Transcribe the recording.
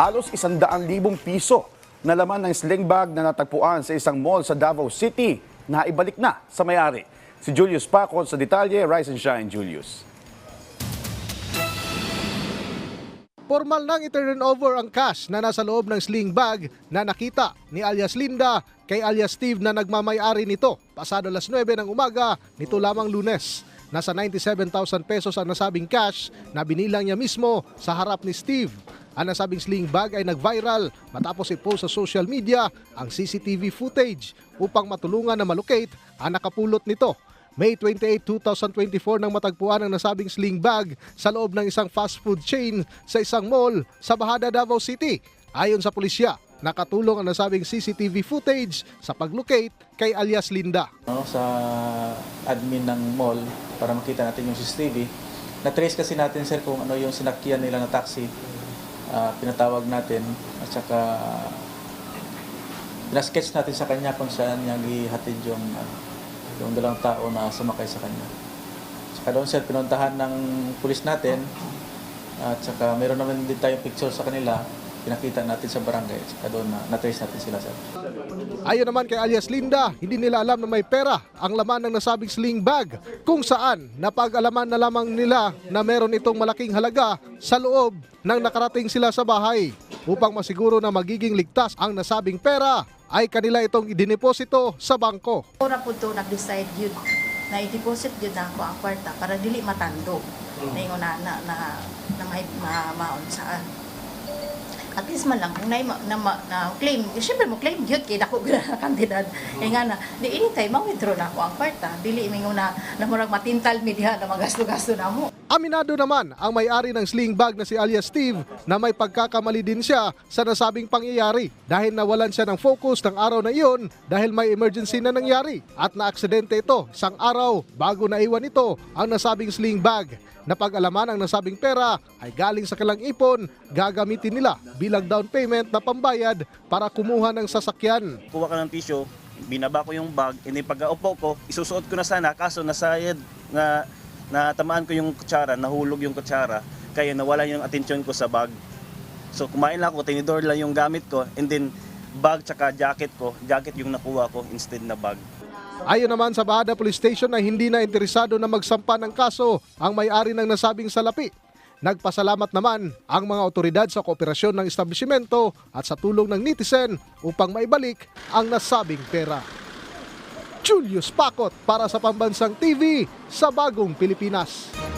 Halos isandaan libong piso na laman ng sling bag na natagpuan sa isang mall sa Davao City na ibalik na sa may-ari. Si Julius Pacot sa detalye, Rise and Shine, Julius. Formal nang i-turn over ang cash na nasa loob ng sling bag na nakita ni alias Linda kay alias Steve na nagmamayari nito pasado alas 9 ng umaga nito lamang lunes. Nasa 97,000 pesos ang nasabing cash na binilang niya mismo sa harap ni Steve. Ang nasabing sling bag ay nag-viral matapos i-post sa social media ang CCTV footage upang matulungan na malocate ang nakapulot nito. May 28, 2024 nang matagpuan ang nasabing sling bag sa loob ng isang fast food chain sa isang mall sa Bahada, Davao City. Ayon sa pulisya, nakatulong ang nasabing CCTV footage sa paglocate kay alias Linda. sa admin ng mall para makita natin yung CCTV. Na-trace kasi natin sir kung ano yung sinakyan nila na taxi. Ah, pinatawag natin at saka pinasketch natin sa kanya kung saan niya gihatid yung, ano, yung dalawang tao na sumakay sa kanya. Saka doon sir, pinuntahan ng pulis natin at saka meron naman din tayong picture sa kanila pinakita natin sa barangay. Saka doon na, na-trace natin sila sir. Ayon naman kay alias Linda, hindi nila alam na may pera ang laman ng nasabing sling bag kung saan napag-alaman na lamang nila na meron itong malaking halaga sa loob nang nakarating sila sa bahay. Upang masiguro na magiging ligtas ang nasabing pera ay kanila itong idineposito sa bangko. Ora po to nag-decide yun na i-deposit yun na ako ang kwarta para dili matando na yung na, na, na, na, may ma, maon saan. At least man lang, kung na, na, na, na claim, syempre mo claim yun, kaya ako gana na kandidat. Eh nga na, di anytime, ma-withdraw na ako ang kwarta. Dili mingo na, na murag matintal mi diha na magasto-gasto na mo. Aminado naman ang may-ari ng sling bag na si alias Steve na may pagkakamali din siya sa nasabing pangyayari dahil nawalan siya ng focus ng araw na iyon dahil may emergency na nangyari at naaksidente ito isang araw bago naiwan ito ang nasabing sling bag. Napag-alaman ang nasabing pera ay galing sa kalang ipon, gagamitin nila bilang down payment na pambayad para kumuha ng sasakyan. kuha ka ng tissue, binaba ko yung bag, and pag-aupo ko, isusuot ko na sana, kaso nasayad na natamaan ko yung kutsara, nahulog yung kutsara, kaya nawala yung atensyon ko sa bag. So kumain lang ako, tinidor lang yung gamit ko, and then bag tsaka jacket ko, jacket yung nakuha ko instead na bag. Ayon naman sa Bahada Police Station na hindi na interesado na magsampa ng kaso ang may-ari ng nasabing salapi. Nagpasalamat naman ang mga otoridad sa kooperasyon ng establishmento at sa tulong ng netizen upang maibalik ang nasabing pera. Julius Pakot para sa Pambansang TV sa Bagong Pilipinas.